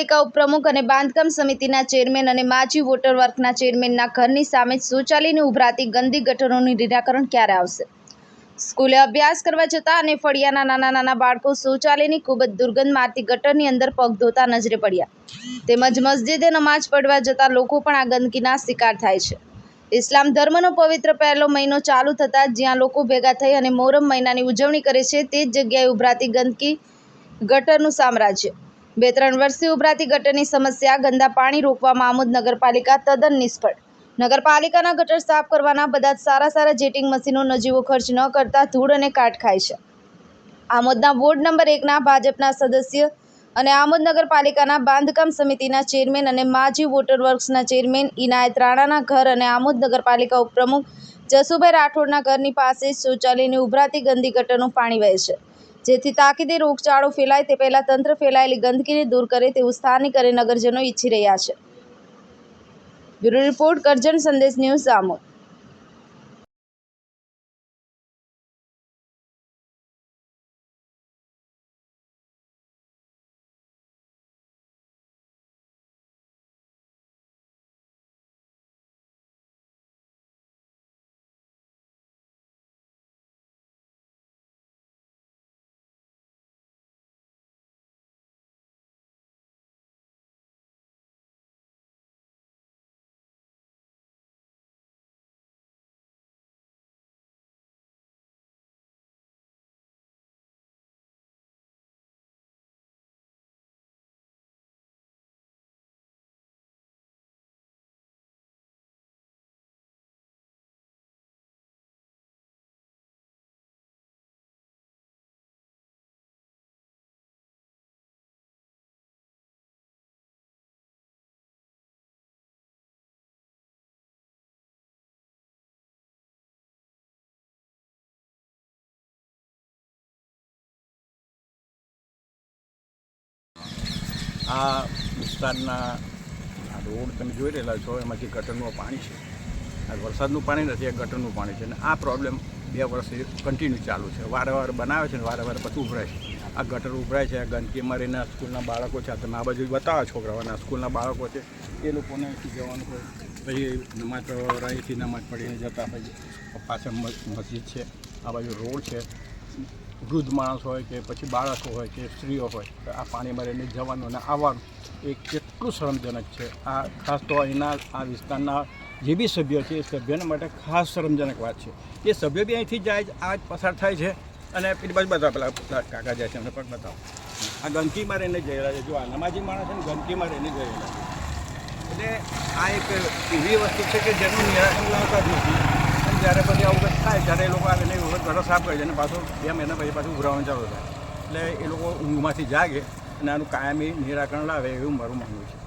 નગરપાલિકા ઉપપ્રમુખ અને બાંધકામ સમિતિના ચેરમેન અને માજી વોટર વર્કના ચેરમેનના ઘરની સામે શૌચાલયની ઉભરાતી ગંદી ગટરોનું નિરાકરણ ક્યારે આવશે? સ્કૂલે અભ્યાસ કરવા જતા અને ફળિયાના નાના નાના બાળકો શૌચાલયની ખૂબ જ દુર્ગંધ મારતી ગટરની અંદર પગ ધોતા નજરે પડ્યા. તેમજ મસ્જિદે નમાજ પડવા જતા લોકો પણ આ ગંદકીના શિકાર થાય છે. ઇસ્લામ ધર્મનો પવિત્ર પહેલો મહિનો ચાલુ થતાં જ્યાં લોકો ભેગા થઈ અને મોહરમ મહિનાની ઉજવણી કરે છે, તે જ જગ્યાએ ઉભરાતી ગંદકી ગટરનું સામ્રાજ્ય. બે ત્રણ વર્ષથી ઉભરાતી ગટરની સમસ્યા, ગંદા પાણી રોકવામાં આમોદ નગરપાલિકા તદ્દન નિષ્ફળ. નગરપાલિકાના ગટર સાફ કરવાના બધા જ સારા સારા જેટિંગ મશીનો નજીવો ખર્ચ ન કરતા ધૂળ અને કાટ ખાય છે. આમોદના વોર્ડ નંબર એકના ભાજપના સદસ્ય અને આમોદ નગરપાલિકાના બાંધકામ સમિતિના ચેરમેન અને માજી વોટર વર્ક્સના ચેરમેન ઇનાયત રાણાના ઘર અને આમોદ નગરપાલિકા ઉપપ્રમુખ જસુભાઈ રાઠોડના ઘરની પાસે શૌચાલયની ઉભરાતી ગંદી ગટરનું પાણી વહે છે. જેથી તાકીદે રોગચાળો ફેલાય તે પહેલાં તંત્ર ફેલાયેલી ગંદકીને દૂર કરે તેવું સ્થાનિક અને નગરજનો ઈચ્છી રહ્યા છે. બ્યુરો રિપોર્ટ કરજણ સંદેશ ન્યૂઝ આમોદ. આ વિસ્તારના રોડ તમે જોઈ રહેલા છો, એમાંથી ગટરનું પાણી છે. આ વરસાદનું પાણી નથી, આ ગટરનું પાણી છે. અને આ પ્રોબ્લેમ બે વર્ષથી કન્ટિન્યુ ચાલુ છે. વારંવાર વારે બનાવે છે ને વારે વારે પછી ઉભરાય છે. આ ગટર ઉભરાય છે, આ ગંદકી રહીને સ્કૂલના બાળકો છે. તમે આ બાજુ બતાવો છોકરાઓના સ્કૂલના બાળકો છે. એ લોકોને જવાનું હોય પછી નમાજ પઢવા અહીંથી નમાજ પડીને જતા પછી પાછળ મસ્જિદ છે. આ બાજુ રોડ છે. વૃદ્ધ માણસ હોય કે પછી બાળકો હોય કે સ્ત્રીઓ હોય આ પાણીમાં રહીને જવાનું અને આવવાનું એ કેટલું શરમજનક છે. આ ખાસ તો અહીંના, આ વિસ્તારના જે બી સભ્યો છે, એ સભ્યોને માટે ખાસ શરમજનક વાત છે. એ સભ્યો બી અહીંથી જાય આજ પસાર થાય છે અને પેલી બાજુ બધા પેલા કાકા જાય છે, એમને પણ બતાવો. આ ગંદકીમાં રહીને જઈ રહ્યા છે. જો આ નમાજી માણસ છે ને ગંદકીમાં રહીને જઈ રહ્યા છે. એટલે આ એક એવી વસ્તુ છે કે જેનું નિરાકરણ લાવતા જ નથી. જ્યારે પછી કંઈક થાય, ત્યારે એ લોકો આવીને વખત ઘરો સાફ કરી દે અને પાછું બે મહિના પછી પાછું ઉભરાવાનું ચાલુ થાય. એટલે એ લોકો ઊંઘમાંથી જાગે અને આનું કાયમી નિરાકરણ લાવે એવું મારું માનવું છે.